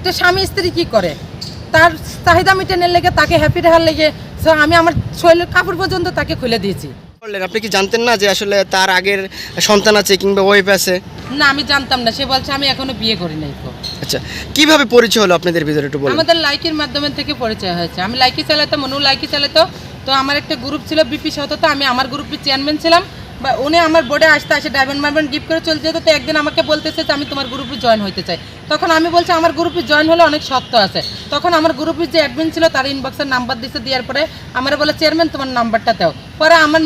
একটা স্বামী স্ত্রী কি করে? তার চাহিদা মিটানোর লেগে তাকে হ্যাপি রাখার লেগে আমি আমার শরীরের কাপড় পর্যন্ত তাকে খুলে দিয়েছি। বললেন আপনি কি জানতেন না যে আসলে তার আগের সন্তান আছে কিংবা ওয়াইফ আছে? না আমি জানতাম না। সে বলছে আমি এখনও বিয়ে করি নাই তো। আচ্ছা কীভাবে পরিচয় হলো আপনাদের ভিতরে একটু বলুন। আমাদের লাইকের মাধ্যমে থেকে পরিচয় হয়েছে। আমি লাইকি চালাতাম মনু লাইকি চালাতো। তো আমার একটা গ্রুপ ছিল বিপি সহ তো আমি আমার গ্রুপের চেয়ারম্যান ছিলাম। বা উনি আমার বোর্ডে আসতে আসে ডায়মন্ড মার্বেন গিফট করে চলে যেত, তো একদিন আমাকে বলতেছে যে আমি তোমার গ্রুপে জয়েন হতে চাই। তখন আমি বলছি, আমার গ্রুপে জয়েন হলে অনেক শক্ত আছে। তখন আমার গ্রুপের যে অ্যাডমিন ছিল, তার ইনবক্সের নাম্বার দিছে, দেওয়ার পরে আমার বলে চেয়ারম্যান তোমার নাম্বারটা দাও। পরে আমার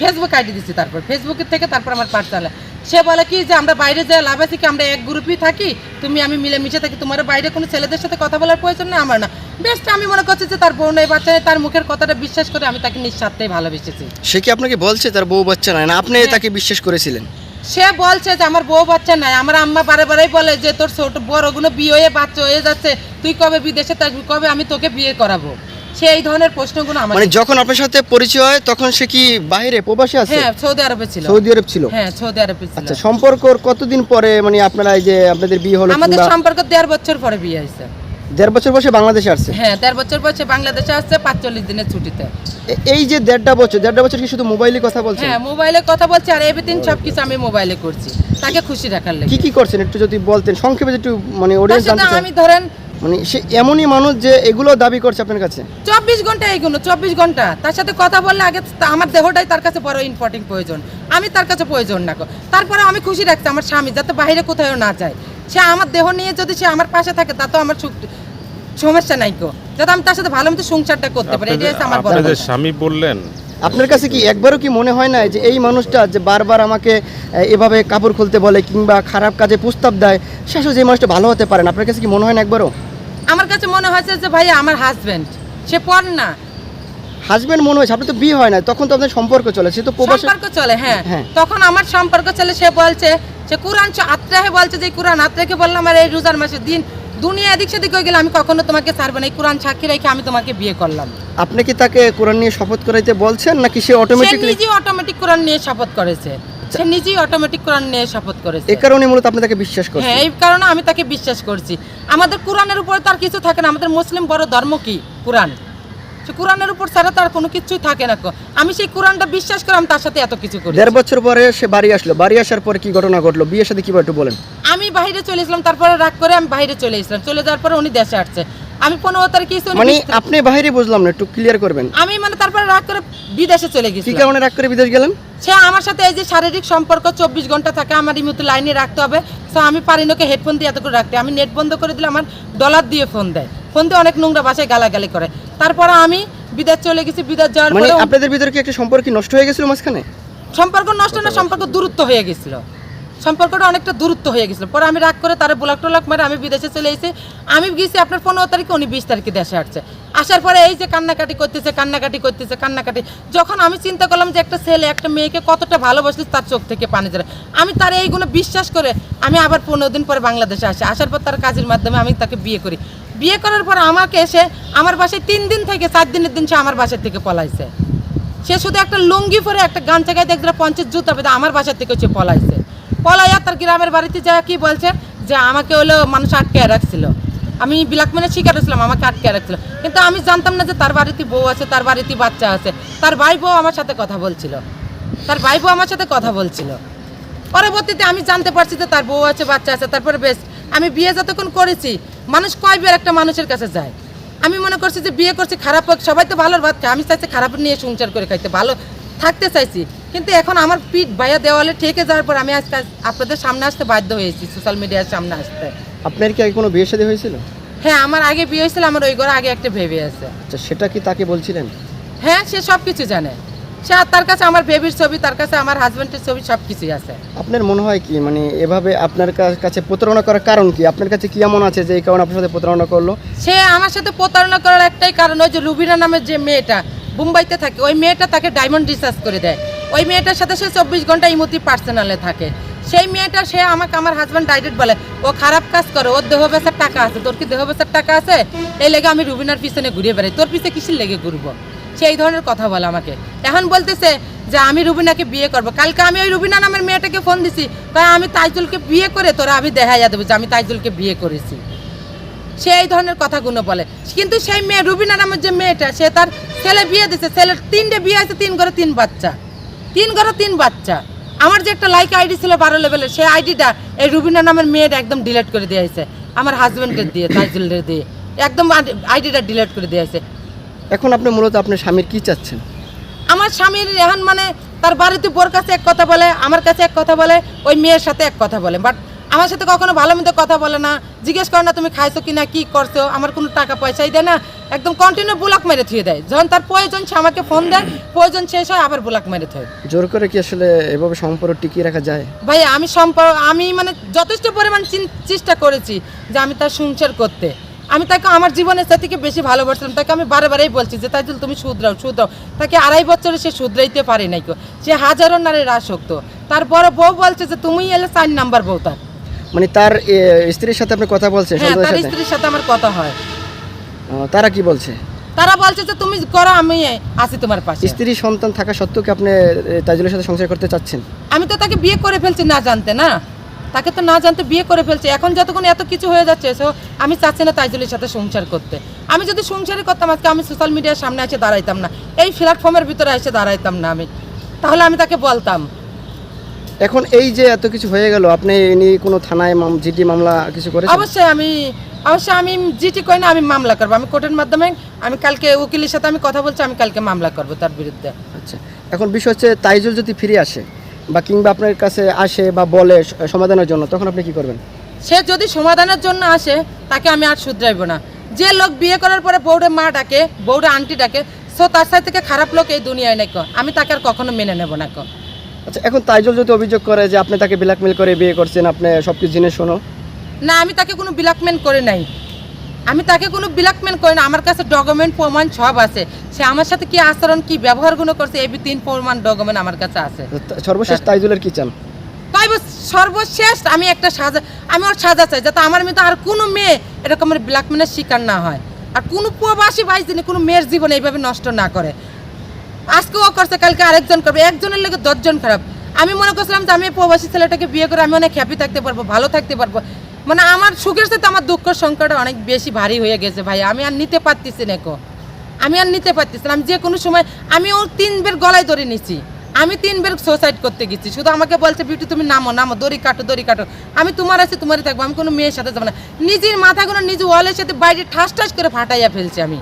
ফেসবুক আইডি দিছি, তারপর ফেসবুকের থেকে তারপর আমার পার্সোনাল সে বলে কি যে আমরা বাইরে যা লাভ আছে কি? আমরা এক গ্রুপেই থাকি। তুমি আমি মিলেমিশে থাকি। তোমার বাইরে কোনো ছেলেদের সাথে কথা বলার প্রয়োজন না আমার না। বেস্ট আমি মনে করছি যে তার বউ নেই বাচ্চা তার মুখের কথাটা বিশ্বাস করে আমি তাকে নিঃস্বার্থেই ভালোবেসেছি। সে কি আপনাকে বলছে তার বউ বাচ্চা নাই? না আপনি হ্যাঁ। তাকে বিশ্বাস করেছিলেন? সে বলছে যে আমার বউ বাচ্চা নাই। আমার আম্মা বারে বারেই বলে যে তোর ছোট বড়গুলো বিয়ে হয়ে বাচ্চা হয়ে যাচ্ছে। তুই কবে বিদেশে থাকবি? কবে আমি তোকে বিয়ে করাবো? সে এই ধরনের প্রশ্নগুলো আমার মানে যখন আপনার সাথে পরিচয় হয় তখন সে কি বাইরে প্রবাসী আছে? হ্যাঁ সৌদি আরবে ছিল। সৌদি আরব ছিল? হ্যাঁ সৌদি আরবে ছিল। আচ্ছা সম্পর্কর কতদিন পরে মানে আপনারা এই যে আপনাদের বিয়ে হলো আমাদের সম্পর্ক দেড় বছর পরে বিয়ে হয়েছে। দেড় বছর বসে বাংলাদেশে আসছে? হ্যাঁ দেড় বছর বয়সে বাংলাদেশে আসছে পাঁচচল্লিশ দিনের ছুটিতে। এই যে দেড়টা বছর দেড়টা বছর কি শুধু মোবাইলে কথা বলছেন? হ্যাঁ মোবাইলে কথা বলছি আর এভরিথিং সব কিছু আমি মোবাইলে করছি। তাকে খুশি রাখার কি কি করছেন? একটু যদি বলতেন সংক্ষেপে একটু মানে অডিয়েন্স জানতে আমি ধরেন মানে সে এমনই মানুষ যে এগুলো দাবি করছে আপনার কাছে? চব্বিশ ঘণ্টা এইগুলো চব্বিশ ঘণ্টা। তার সাথে কথা বললে আগে আমার দেহটাই তার কাছে বড় ইম্পর্টেন্ট প্রয়োজন। আমি তার কাছে প্রয়োজন না গো। তারপরে আমি খুশি রাখছি আমার স্বামী যাতে বাইরে কোথাও না যায়। সে আমার দেহ নিয়ে যদি সে আমার পাশে থাকে তা তো আমার সুখ সমস্যা নাই গো। যাতে আমি তার সাথে ভালো মতো সংসারটা করতে পারি এটাই আমার বড় স্বামী বললেন আপনার কাছে কি একবারও কি মনে হয় না যে এই মানুষটা যে বারবার আমাকে এভাবে কাপড় খুলতে বলে কিংবা খারাপ কাজে প্রস্তাব দেয় শেষও যে মানুষটা ভালো হতে পারেন আপনার কাছে কি মনে হয় না একবারও? আমার কাছে মনে হয়েছে যে ভাই আমার হাজবেন্ড সে পর না। হাজবেন্ড মনে হয়েছে আপনার তো বিয়ে হয় না তখন তো আপনার সম্পর্ক চলে সে তো প্রবাসে সম্পর্ক চলে হ্যাঁ। হ্যাঁ। তখন আমার সম্পর্ক চলে সে বলছে সে কোরআন আত্রাহে বলছে যে কোরআন আত্রাকে বললাম আর এই রোজার মাসে দিন দুনিয়া এদিক সেদিক হয়ে গেলে আমি কখনো তোমাকে ছাড়বো না এই কোরআন সাক্ষী রেখে আমি তোমাকে বিয়ে করলাম। আপনি কি তাকে কোরআন নিয়ে শপথ করাইতে বলছেন নাকি সে সে অটোমেটিকলি নিজেই অটোমেটিক কোরআন নিয়ে শপথ করেছে। সে নিজেই অটোমেটিক কোরআন নিয়ে শপথ করেছে। এ কারণে মূলত আপনি তাকে বিশ্বাস করছেন। হ্যাঁ এই কারণে আমি তাকে বিশ্বাস করছি। আমাদের কোরআনের উপরে তার কিছু থাকে না আমাদের মুসলিম বড় ধর্ম কি? কোরআন কোরআনের উপর ছাড়া তার কোনো কিছুই থাকে না আমি সেই কোরআনটা বিশ্বাস করে আমি তার সাথে এত কিছু করি দেড় বছর পরে সে বাড়ি আসলো। বাড়ি আসার পরে কি ঘটনা ঘটলো? বিয়ের সাথে কীভাবে একটু বলেন। আমি বাইরে চলে এসলাম তারপরে রাগ করে আমি বাইরে চলে এসলাম চলে যাওয়ার পরে উনি দেশে আসছে। আমি পনেরো তারিখ উনি মানে আপনি বাইরে বুঝলাম না একটু ক্লিয়ার করবেন। আমি মানে তারপরে রাগ করে বিদেশে চলে গেছি কি কারণে রাগ করে বিদেশ গেলেন? সে আমার সাথে এই যে শারীরিক সম্পর্ক চব্বিশ ঘণ্টা থাকে আমার এই মতো লাইনে রাখতে হবে। তো আমি পারি না ওকে হেডফোন দিয়ে এত করে রাখতে। আমি নেট বন্ধ করে দিলে আমার ডলার দিয়ে ফোন দেয়। ফোন দিয়ে অনেক নোংরা বাসায় গালাগালি করে। তারপরে আমি বিদেশ চলে গেছি বিদেশ যাওয়ার মানে পরে আপনাদের ভিতরে কি একটা সম্পর্ক নষ্ট হয়ে গেছিল মাঝখানে? সম্পর্ক নষ্ট না সম্পর্ক দূরত্ব হয়ে গেছিল। সম্পর্কটা অনেকটা দূরত্ব হয়ে গেছিল। পরে আমি রাগ করে তারা ব্লক টোলক মারে আমি বিদেশে চলে এসেছি আমি গেছি আপনার পনেরো তারিখে, উনি বিশ তারিখে দেশে আসছে। আসার পরে এই যে কান্নাকাটি করতেছে কান্নাকাটি করতেছে, কান্নাকাটি, যখন আমি চিন্তা করলাম যে একটা ছেলে, একটা মেয়েকে কতটা ভালোবাসলে তার চোখ থেকে পানি ধরে। আমি তার এইগুলো বিশ্বাস করে আমি আবার পনেরো দিন পরে বাংলাদেশে আসি। আসার পর তার কাজের মাধ্যমে আমি তাকে বিয়ে করি। বিয়ে করার পর আমাকে এসে আমার বাসায় তিন দিন থেকে, চার দিনের দিন সে আমার বাসার থেকে পলাইছে। সে শুধু একটা লুঙ্গি পরে একটা গান চাকায় দেখছিল পঞ্চাশ জুতা বেঁধে আমার বাসার থেকে হচ্ছে পলাইছে। পলাইয়া তার গ্রামের বাড়িতে যা কি বলছে? যে আমাকে হলো মানুষ আটকে রাখছিল। আমি ব্ল্যাকমেনের শিকার হয়েছিলাম, আমাকে আটকে রাখছিল। কিন্তু আমি জানতাম না যে তার বাড়িতে বউ আছে, তার বাড়িতে বাচ্চা আছে। তার ভাই বউ আমার সাথে কথা বলছিল। তার ভাই বউ আমার সাথে কথা বলছিল। পরবর্তীতে আমি জানতে পারছি যে তার বউ আছে, বাচ্চা আছে, তারপরে বেশ, আমি বিয়ে যতক্ষণ করেছি, মানুষ কয়বার একটা মানুষের কাছে যায়। আমি মনে করছি যে বিয়ে করছি খারাপ হোক সবাই তো ভালোর ভাত খায়। আমি চাইছি খারাপ নিয়ে সংসার করে খাইতে ভালো থাকতে চাইছি। কিন্তু এখন আমার পিঠ ভাইয়া দেওয়ালে ঠেকে যাওয়ার পর আমি আজকে আপনাদের সামনে আসতে বাধ্য হয়েছি সোশ্যাল মিডিয়ার সামনে আসতে। আপনার কি আগে কোনো বিয়ে শাদী হয়েছিল? হ্যাঁ আমার আগে বিয়ে হয়েছিল আমার ওই ঘরে আগে একটা ভেবে আছে। আচ্ছা সেটা কি তাকে বলছিলেন? হ্যাঁ সে সব কিছু জানে। সে তার কাছে আমার বেবির ছবি তার কাছে আমার হাজব্যান্ডের ছবি সব কিছুই আছে। আপনার মনে হয় কি মানে এভাবে আপনার কাছে প্রতারণা করার কারণ কি? আপনার কাছে কি এমন আছে যে এই কারণে আপনার সাথে প্রতারণা করল? সে আমার সাথে প্রতারণা করার একটাই কারণ ওই যে রুবিনা নামের যে মেয়েটা মুম্বাইতে থাকে ওই মেয়েটা তাকে ডায়মন্ড রিসার্চ করে দেয়। ওই মেয়েটার সাথে সে চব্বিশ ঘণ্টা ইমতি পার্সোনালে থাকে। সেই মেয়েটা সে আমাকে আমার হাজব্যান্ড ডাইরেক্ট বলে ও খারাপ কাজ করে ওর দেহ বেচার টাকা আছে তোর কি দেহ বেচার টাকা আছে? এই লেগে আমি রুবিনার পিছনে ঘুরিয়ে বেড়াই। তোর পিছনে কিসের লেগে ঘুরবো? সে এই ধরনের কথা বলে আমাকে। এখন বলতেছে যে আমি রুবিনাকে বিয়ে করব। কালকে আমি ওই রুবিনা নামের মেয়েটাকে ফোন দিছি। তাই আমি তাইজুলকে বিয়ে করে তোরা আমি দেখাইয়া দেবো যে আমি তাইজুলকে বিয়ে করেছি। সে এই ধরনের কথাগুলো বলে। কিন্তু সেই মেয়ে, রুবিনা নামের যে মেয়েটা, সে তার ছেলে বিয়ে দিছে। ছেলের তিনটে বিয়ে আছে তিন ঘরে তিন বাচ্চা। তিন ঘরে তিন বাচ্চা। আমার যে একটা লাইক আইডি ছিল বারো লেভেলের সেই আইডিটা এই রুবিনা নামের মেয়েটা একদম ডিলেট করে দিয়েছে আমার হাজবেন্ডের দিয়ে তাইজুলের দিয়ে। একদম আইডিটা ডিলেট করে দিয়েছে এখন আপনি মূলত আপনার স্বামীর কি চাচ্ছেন? আমার স্বামীর এখন মানে তার বাড়িতে বোর কাছে এক কথা বলে আমার কাছে এক কথা বলে ওই মেয়ের সাথে এক কথা বলে। বাট আমার সাথে কখনো ভালো মতো কথা বলে না। জিজ্ঞেস করে না তুমি খাইছো কি না কি করছ? আমার কোনো টাকা পয়সাই দেয় না। একদম কন্টিনিউ ব্লক মেরে থুয়ে দেয়। যখন তার প্রয়োজন সে আমাকে ফোন দেয়। প্রয়োজন শেষ হয় আবার ব্লক মেরে থয়। জোর করে কি আসলে এভাবে সম্পর্ক টিকিয়ে রাখা যায়? ভাই আমি সম্পর্ক আমি মানে যথেষ্ট পরিমাণ চেষ্টা করেছি যে আমি তার সংসার করতে। আমি তাকে আমার জীবনের থেকে বেশি ভালোবাসলাম তাকে আমি বারে বারেই বলছি যে তাইজুল তুমি শুধরাও শুধরাও। তাকে আড়াই বছরে সে শুধরাইতে পারে নাই কো সে হাজারো নারীর আসক্ত। তার বড় বউ বলছে যে তুমি এলে চার নাম্বার বউ তার। মানে তার স্ত্রীর সাথে আপনি কথা বলছেন হ্যাঁ তার স্ত্রীর সাথে আমার কথা হয়। তারা কি বলছে? তারা বলছে যে তুমি করো আমি আছি তোমার পাশে। স্ত্রী সন্তান থাকা সত্ত্বেও কি আপনি এ, তাজুলের সাথে সংসার করতে চাচ্ছেন? আমি তো তাকে বিয়ে করে ফেলছি না জানতে না? তাকে তো না জানতে বিয়ে করে ফেলছে। এখন যতক্ষণ এত কিছু হয়ে যাচ্ছে সো আমি চাচ্ছি না তাইজুলের সাথে সংসার করতে। আমি যদি সংসারই করতাম আজকে আমি সোশ্যাল মিডিয়ার সামনে এসে দাঁড়াইতাম না। এই প্ল্যাটফর্মের ভিতরে এসে দাঁড়াইতাম না আমি। তাহলে আমি তাকে বলতাম। এখন এই যে এত কিছু হয়ে গেল আপনি এ নিয়ে কোনো থানায় মাম- জিডি মামলা কিছু করে অবশ্যই আমি অবশ্যই আমি জিটি কই না আমি মামলা করব। আমি কোর্টের মাধ্যমে আমি কালকে উকিলের সাথে আমি কথা বলছি আমি কালকে মামলা করব তার বিরুদ্ধে। আচ্ছা। এখন বিষয় হচ্ছে তাইজুল যদি ফিরে আসে বা কিংবা আপনার কাছে আসে বা বলে সমাধানের জন্য তখন আপনি কি করবেন সে যদি সমাধানের জন্য আসে তাকে আমি আর শুধরাইবো না যে লোক বিয়ে করার পরে বউরে মা ডাকে বউরে আন্টি ডাকে সো তার সাথে থেকে খারাপ লোক এই দুনিয়ায় নাই কো। আমি তাকে আর কখনো মেনে নেব না কো। আচ্ছা এখন তাইজুল যদি অভিযোগ করে যে আপনি তাকে ব্ল্যাকমেল করে বিয়ে করছেন আপনি সব কিছু জেনে শোনো না আমি তাকে কোনো ব্ল্যাকমেন করে নাই আমি তাকে কোনো ব্ল্যাকমেন করি না আমার কাছে ডকুমেন্ট প্রমাণ সব আছে। সে আমার সাথে কি আচরণ কি ব্যবহারগুলো করছে এই তিন প্রমাণ ডকুমেন্ট আমার কাছে আছে। সর্বশেষ তাইজুলের কি চান? সর্বশেষ আমি একটা সাজা আমি ওর সাজা চাই যাতে আমার মেয়ে তো আর কোনো মেয়ে এরকমের ব্ল্যাকমেনের শিকার না হয়। আর কোনো প্রবাসী বাইশ দিনে কোনো মেয়ের জীবন এইভাবে নষ্ট না করে। আজকে ও করছে কালকে আরেকজন করবে একজনের লেগে দশজন খারাপ। আমি মনে করছিলাম যে আমি প্রবাসী ছেলেটাকে বিয়ে করে আমি অনেক হ্যাপি থাকতে পারব ভালো থাকতে পারব। মানে আমার সুখের সাথে আমার দুঃখ সংখ্যাটা অনেক বেশি ভারী হয়ে গেছে ভাই। আমি আর নিতে পারতেছি না কো। আমি আর নিতে পারতেছি না। আমি যে কোনো সময় আমি ওর তিনবার গলায় ধরে নিছি। আমি তিনবার সুসাইড করতে গেছি। শুধু আমাকে বলছে, বিউটি, তুমি নামো নামো, দড়ি কাটো দড়ি কাটো। আমি তোমার আছে, তোমারই থাকব। আমি কোনো মেয়ের সাথে যাব না। নিজের মাথাগুলো নিজে ওয়ালের সাথে বাইরে ঠাস ঠাস করে ফাটাইয়া ফেলছি আমি।